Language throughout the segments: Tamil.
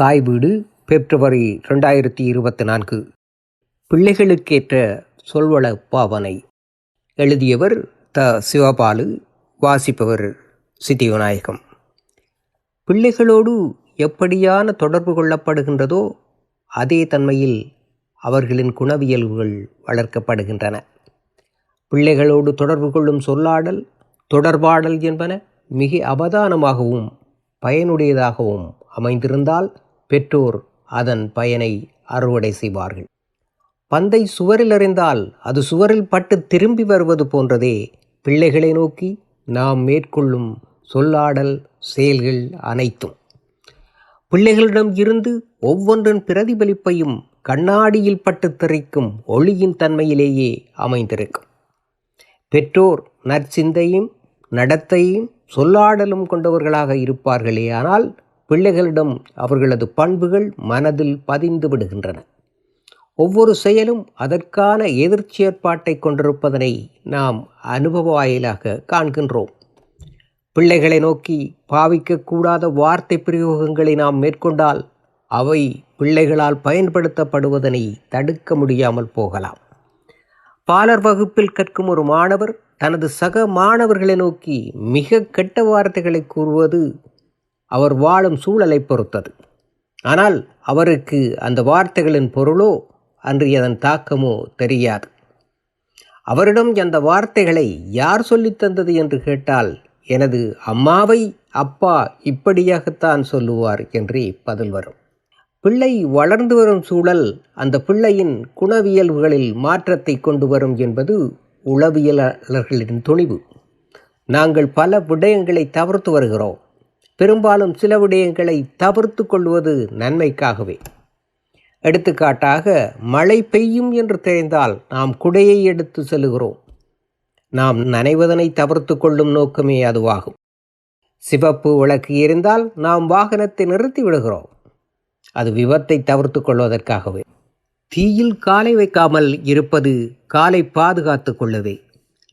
தாய் வீடு பிப்ரவரி ரெண்டாயிரத்தி இருபத்தி நான்கு. பிள்ளைகளுக்கேற்ற சொல்வள பாவனை. எழுதியவர் த சிவபாலு வாசிப்பவர் சித்திவிநாயகம் பிள்ளைகளோடு எப்படியான தொடர்பு கொள்ளப்படுகின்றதோ அதே தன்மையில் அவர்களின் குணவியல்புகள் வளர்க்கப்படுகின்றன. பிள்ளைகளோடு தொடர்பு கொள்ளும் சொல்லாடல் தொடர்பாடல் என்பன மிக அவதானமாகவும் பயனுடையதாகவும் அமைந்திருந்தால் பெற்றோர் அதன் பயனை அறுவடை செய்வார்கள். பந்தை சுவரில் எறிந்தால் அது சுவரில் பட்டு திரும்பி வருவது போன்றதே பிள்ளைகளை நோக்கி நாம் மேற்கொள்ளும் சொல்லாடல் செயல்கள் அனைத்தும். பிள்ளைகளிடம் இருந்து ஒவ்வொன்றின் பிரதிபலிப்பையும் கண்ணாடியில் பட்டு தெரிக்கும் ஒளியின் தன்மையிலேயே அமைந்திருக்கும். பெற்றோர் நற்சிந்தையும் நடத்தையும் சொல்லாடலும் கொண்டவர்களாக இருப்பார்களே ஆனால் பிள்ளைகளிடம் அவர்களது பண்புகள் மனதில் பதிந்து விடுகின்றன. ஒவ்வொரு செயலும் அதற்கான எதிர்ச்சேற்பாட்டை கொண்டிருப்பதனை நாம் அனுபவ வாயிலாக காண்கின்றோம். பிள்ளைகளை நோக்கி பாவிக்கக்கூடாத வார்த்தை பிரயோகங்களை நாம் மேற்கொண்டால் அவை பிள்ளைகளால் பயன்படுத்தப்படுவதனை தடுக்க முடியாமல் போகலாம். பாலர் வகுப்பில் கற்கும் ஒரு மாணவர் தனது சக மாணவர்களை நோக்கி மிக கெட்ட வார்த்தைகளை கூறுவது அவர் வாழும் சூழலை பொறுத்தது. ஆனால் அவருக்கு அந்த வார்த்தைகளின் பொருளோ அன்று அதன் தாக்கமோ தெரியாது. அவரிடம் அந்த வார்த்தைகளை யார் சொல்லித் தந்தது என்று கேட்டால் எனது அம்மாவை அப்பா இப்படியாகத்தான் சொல்லுவார் என்றே பதில் வரும். பிள்ளை வளர்ந்து வரும் சூழல் அந்த பிள்ளையின் குணவியல்புகளில் மாற்றத்தை கொண்டு வரும் என்பது உளவியலாளர்களின் துணிவு. நாங்கள் பல விடயங்களை தவிர்த்து வருகிறோம். பெரும்பாலும் சில விடயங்களை தவிர்த்து கொள்வது நன்மைக்காகவே. எடுத்துக்காட்டாக மழை பெய்யும் என்று தெரிந்தால் நாம் குடையை எடுத்து செல்லுகிறோம் நாம் நனைவதனை தவிர்த்து கொள்ளும் நோக்கமே அதுவாகும். சிவப்பு விளக்கு இருந்தால் நாம் வாகனத்தை நிறுத்தி விடுகிறோம். அது விபத்தை தவிர்த்து கொள்வதற்காகவே. தீயில் காலை வைக்காமல் இருப்பது காலை பாதுகாத்து கொள்ளவே.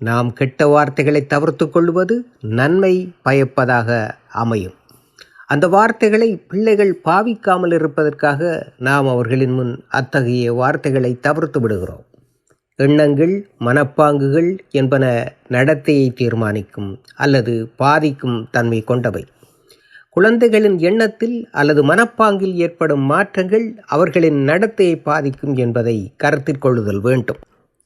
நாம் கெட்ட வார்த்தைகளை தவிர்த்து கொள்வது நன்மை பயப்பதாக அமையும். அந்த வார்த்தைகளை பிள்ளைகள் பாவிக்காமல் இருப்பதற்காக நாம் அவர்களின் முன் அத்தகைய வார்த்தைகளை தவிர்த்து விடுகிறோம். எண்ணங்கள் மனப்பாங்குகள் என்பன நடத்தையை தீர்மானிக்கும் அல்லது பாதிக்கும் தன்மை கொண்டவை. குழந்தைகளின் எண்ணத்தில் அல்லது மனப்பாங்கில் ஏற்படும் மாற்றங்கள் அவர்களின் நடத்தையை பாதிக்கும் என்பதை கருத்தில் கொள்ளுதல் வேண்டும்.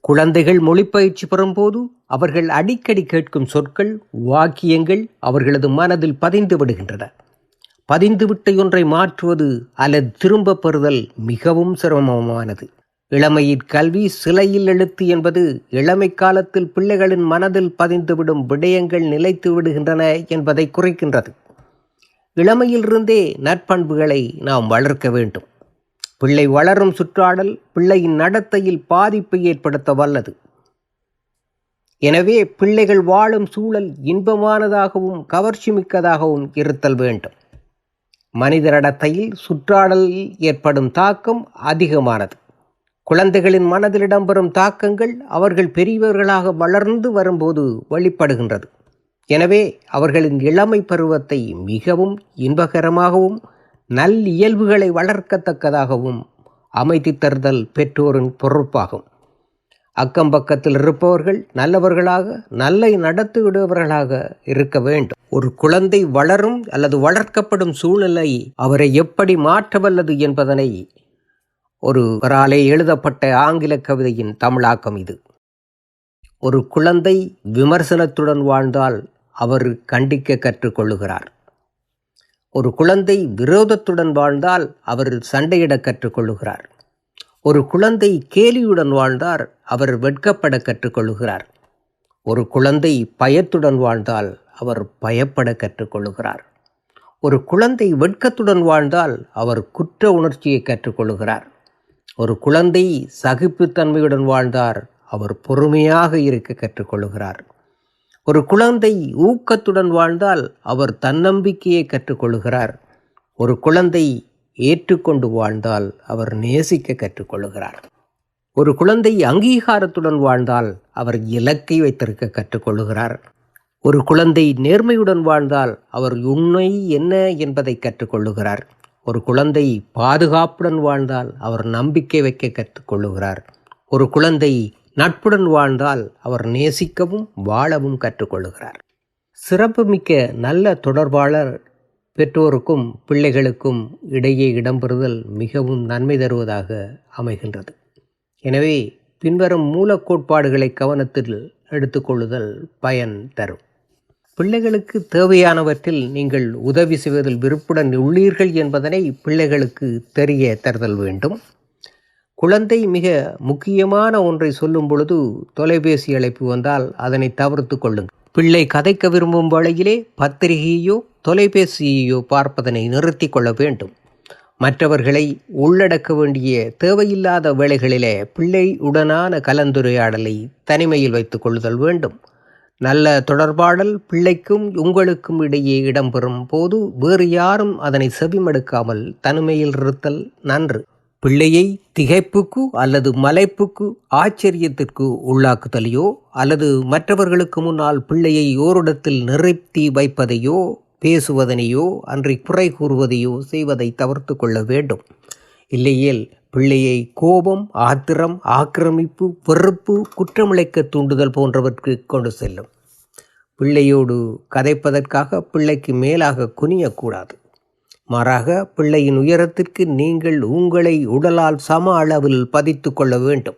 குழந்தைகள் மொழிப்பயிற்சி பெறும்போது அவர்கள் அடிக்கடி கேட்கும் சொற்கள் வாக்கியங்கள் அவர்களது மனதில் பதிந்து விடுகின்றன. பதிந்துவிட்ட ஒன்றை மாற்றுவது அல்லது திரும்ப பெறுதல் மிகவும் சிரமமானது. இளமையின் கல்வி சிலையில் எழுத்து என்பது இளமை காலத்தில் பிள்ளைகளின் மனதில் பதிந்துவிடும் விடயங்கள் நிலைத்து விடுகின்றன என்பதை குறைக்கின்றது. இளமையிலிருந்தே நற்பண்புகளை நாம் வளர்க்க வேண்டும். பிள்ளை வளரும் சுற்றாடல் பிள்ளையின் நடத்தையில் பாதிப்பை ஏற்படுத்த வல்லது. எனவே பிள்ளைகள் வாழும் சூழல் இன்பமானதாகவும் கவர்ச்சி மிக்கதாகவும் இருத்தல் வேண்டும். மனித நடத்தையில் சுற்றாடலில் ஏற்படும் தாக்கம் அதிகமானது. குழந்தைகளின் மனதில் இடம்பெறும் தாக்கங்கள் அவர்கள் பெரியவர்களாக வளர்ந்து வரும்போது வெளிப்படுகின்றது. எனவே அவர்களின் இளமை பருவத்தை மிகவும் இன்பகரமாகவும் நல் இயல்புகளை வளர்க்கத்தக்கதாகவும் அமைத்து தருதல் பெற்றோரின் பொறுப்பாகும். அக்கம் பக்கத்தில் இருப்பவர்கள் நல்லவர்களாக நல்ல நடத்திவிடுபவர்களாக இருக்க வேண்டும். ஒரு குழந்தை வளரும் அல்லது வளர்க்கப்படும் சூழ்நிலை அவரை எப்படி மாற்றவல்லது என்பதனை ஒரு வராலே எழுதப்பட்ட ஆங்கில கவிதையின் தமிழாக்கம் இது. ஒரு குழந்தை விமர்சனத்துடன் வாழ்ந்தால் அவர் கண்டிக்க கற்றுக்கொள்ளுகிறார் ஒரு குழந்தை விரோதத்துடன் வாழ்ந்தால் அவர் சண்டையிட கற்றுக்கொள்ளுகிறார் ஒரு குழந்தை கேலியுடன் வாழ்ந்தார் அவர் வெட்கப்பட கற்றுக்கொள்கிறார். ஒரு குழந்தை பயத்துடன் வாழ்ந்தால் அவர் பயப்பட கற்றுக்கொள்கிறார். ஒரு குழந்தை வெட்கத்துடன் வாழ்ந்தால் அவர் குற்ற உணர்ச்சியை கற்றுக்கொள்கிறார். ஒரு குழந்தை சகிப்புத்தன்மையுடன் வாழ்ந்தார் அவர் பொறுமையாக இருக்க கற்றுக்கொள்கிறார். ஒரு குழந்தை ஊக்கத்துடன் வாழ்ந்தால் அவர் தன்னம்பிக்கையை கற்றுக்கொள்கிறார். ஒரு குழந்தை ஏற்றுக்கொண்டு வாழ்ந்தால் அவர் நேசிக்க கற்றுக்கொள்கிறார் ஒரு குழந்தை அங்கீகாரத்துடன் வாழ்ந்தால் அவர் இலக்கை வைத்திருக்க கற்றுக்கொள்கிறார் ஒரு குழந்தை நேர்மையுடன் வாழ்ந்தால் அவர் உண்மை என்ன என்பதை கற்றுக்கொள்ளுகிறார். ஒரு குழந்தை பாதுகாப்புடன் வாழ்ந்தால் அவர் நம்பிக்கை வைக்க கற்றுக்கொள்ளுகிறார். ஒரு குழந்தை நட்புடன் வாழ்ந்தால் அவர் நேசிக்கவும் வாழவும் கற்றுக்கொள்ளுகிறார். சிறப்புமிக்க நல்ல தொடர்பாளர் பெற்றோருக்கும் பிள்ளைகளுக்கும் இடையே இடம்பெறுதல் மிகவும் நன்மை தருவதாக அமைகின்றது. எனவே பின்வரும் மூலக்கோட்பாடுகளை கவனத்தில் எடுத்துக்கொள்ளுதல் பயன் தரும். பிள்ளைகளுக்கு தேவையானவற்றில் நீங்கள் உதவி செய்வதில் விருப்புடன் உள்ளீர்கள் என்பதனை பிள்ளைகளுக்கு தெரிய தருதல் வேண்டும். குழந்தை மிக முக்கியமான ஒன்றை சொல்லும் பொழுது தொலைபேசி அழைப்பு வந்தால் அதனை தவிர்த்து கொள்ளுங்கள். பிள்ளை கதைக்க விரும்பும் வேளையிலே பத்திரிகையோ தொலைபேசியையோ பார்ப்பதனை நிறுத்தி கொள்ள வேண்டும். மற்றவர்களை உள்ளடக்க வேண்டிய தேவையில்லாத வேளைகளிலே பிள்ளை உடனான கலந்துரையாடலை தனிமையில் வைத்துக் கொள்ளுதல் வேண்டும். நல்ல தொடர்பாடல் பிள்ளைக்கும் உங்களுக்கும் இடையே இடம்பெறும் போது வேறு யாரும் அதனை செவிமடுக்காமல் தனிமையில் இருத்தல் நன்று. பிள்ளையை திகைப்புக்கு அல்லது மலைப்புக்கு ஆச்சரியத்திற்கு உள்ளாக்குதலையோ அல்லது மற்றவர்களுக்கு முன்னால் பிள்ளையை ஓரிடத்தில் நிறுத்தி வைப்பதையோ பேசுவதனையோ அன்றி குறை கூறுவதையோ செய்வதை தவிர்த்து கொள்ள வேண்டும். இல்லையேல் பிள்ளையை கோபம் ஆத்திரம் ஆக்கிரமிப்பு வெறுப்பு குற்றமிழைக்க தூண்டுதல் போன்றவற்கு கொண்டு செல்லும். பிள்ளையோடு கதைப்பதற்காக பிள்ளைக்கு மேலாக குனியக்கூடாது. மாறாக பிள்ளையின் உயரத்திற்கு நீங்கள் உங்களை உடலால் சம அளவில் பதித்து கொள்ள வேண்டும்.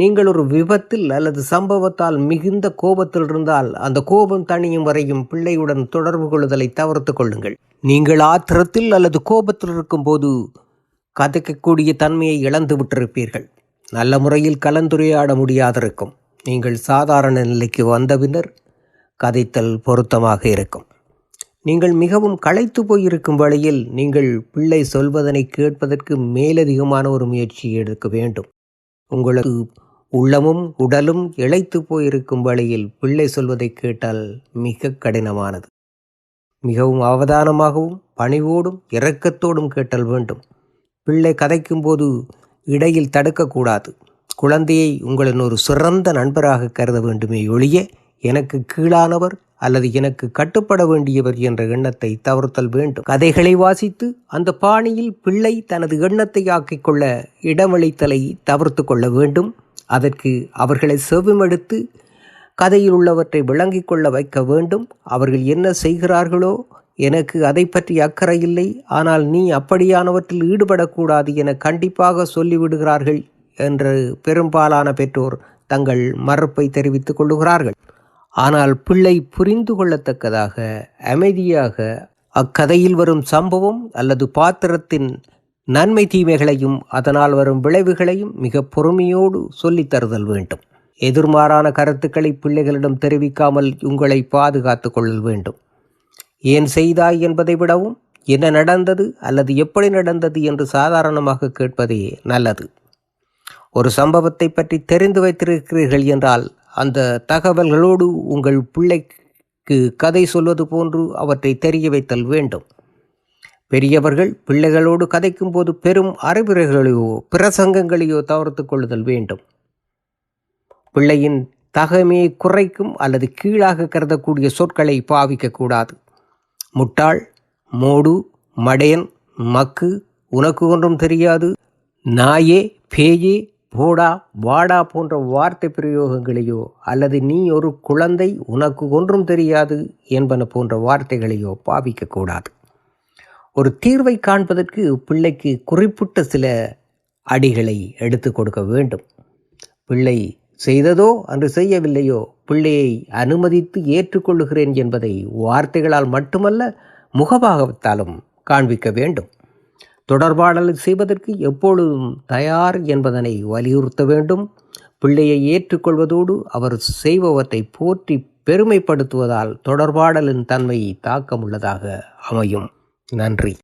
நீங்கள் ஒரு விபத்தில் அல்லது சம்பவத்தால் மிகுந்த கோபத்தில் இருந்தால் அந்த கோபம் தணியும் வரையும் பிள்ளையுடன் தொடர்பு கொள்ளுதலை தவிர்த்து கொள்ளுங்கள். நீங்கள் ஆத்திரத்தில் அல்லது கோபத்தில் இருக்கும்போது கதைக்கக்கூடிய தன்மையை இழந்து விட்டிருப்பீர்கள். நல்ல முறையில் கலந்துரையாட முடியாதிருக்கும். நீங்கள் சாதாரண நிலைக்கு வந்த பின்னர் கதைத்தல் பொருத்தமாக இருக்கும். நீங்கள் மிகவும் களைத்து போயிருக்கும் வழியில் நீங்கள் பிள்ளை சொல்வதனை கேட்பதற்கு மேலதிகமான ஒரு முயற்சி எடுக்க வேண்டும். உங்களுக்கு உள்ளமும் உடலும் இழைத்து போயிருக்கும் வழியில் பிள்ளை சொல்வதை கேட்டால் மிக கடினமானது. மிகவும் அவதானமாகவும் பணிவோடும் இரக்கத்தோடும் கேட்டல் வேண்டும். பிள்ளை கதைக்கும்போது இடையில் தடுக்கக்கூடாது. குழந்தையை உங்களின் ஒரு சிறந்த நண்பராக கருத வேண்டுமே ஒழிய எனக்கு கீழானவர் அல்லது எனக்கு கட்டுப்பட வேண்டியவர் என்ற எண்ணத்தை தவிர்த்தல் வேண்டும். கதைகளை வாசித்து அந்த பாணியில் பிள்ளை தனது எண்ணத்தை ஆக்கிக் கொள்ள இடமளித்தலை தவிர்த்து கொள்ள வேண்டும். அதற்கு அவர்களை செவிமெடுத்து கதையில் உள்ளவற்றை விளங்கிக் கொள்ள வைக்க வேண்டும். அவர்கள் என்ன செய்கிறார்களோ எனக்கு அதை பற்றி அக்கறை இல்லை. ஆனால் நீ அப்படியானவற்றில் ஈடுபடக்கூடாது என கண்டிப்பாக சொல்லிவிடுகிறார்கள் என்று பெரும்பாலான பெற்றோர் தங்கள் மறுப்பை தெரிவித்துக் கொள்ளுகிறார்கள். ஆனால் பிள்ளை புரிந்து கொள்ளத்தக்கதாக அமைதியாக அக்கதையில் வரும் சம்பவம் அல்லது பாத்திரத்தின் நன்மை தீமைகளையும் அதனால் வரும் விளைவுகளையும் மிக பொறுமையோடு சொல்லித் தருதல் வேண்டும். எதிர்மாறான கருத்துக்களை பிள்ளைகளிடம் தெரிவிக்காமல் உங்களை பாதுகாத்து கொள்ளல் வேண்டும். ஏன் செய்தாய் என்பதை விடவும் என்ன நடந்தது அல்லது எப்படி நடந்தது என்று சாதாரணமாக கேட்பதே நல்லது. ஒரு சம்பவத்தை பற்றி தெரிந்து வைத்திருக்கிறீர்கள் என்றால் அந்த தகவல்களோடு உங்கள் பிள்ளைக்கு கதை சொல்வது போன்று அவற்றை தெரிய வைத்தல் வேண்டும். பெரியவர்கள் பிள்ளைகளோடு கதைக்கும்போது பெரும் அறிவுரைகளையோ பிரசங்கங்களையோ தவிர்த்து கொள்ளுதல் வேண்டும். பிள்ளையின் தகமையை குறைக்கும் அல்லது கீழாக கருதக்கூடிய சொற்களை பாவிக்கக்கூடாது முட்டாள் மோடு மடையன் மக்கு உனக்கு ஒன்றும் தெரியாது. நாயே பேயே போடா வாடா போன்ற வார்த்தை பிரயோகங்களையோ அல்லது நீ ஒரு குழந்தை உனக்கு ஒன்றும் தெரியாது என்பன போன்ற வார்த்தைகளையோ பாவிக்கக்கூடாது ஒரு தீர்வை காண்பதற்கு பிள்ளைக்கு குறிப்பிட்ட சில அடிகளை எடுத்து கொடுக்க வேண்டும். பிள்ளை செய்ததோ அன்று செய்யவில்லையோ பிள்ளையை அனுமதித்து ஏற்றுக்கொள்ளுகிறேன் என்பதை வார்த்தைகளால் மட்டுமல்ல முகபாகத்தாலும் காண்பிக்க வேண்டும். தொடர்பாடல் செய்வதற்கு எப்பொழுதும் தயார் என்பதனை வலியுறுத்த வேண்டும். பிள்ளையை ஏற்றுக்கொள்வதோடு அவர் செய்பவத்தை போற்றி பெருமைப்படுத்துவதால் தொடர்பாடலின் தன்மையை தாக்கமுள்ளதாக அமையும். நன்றி.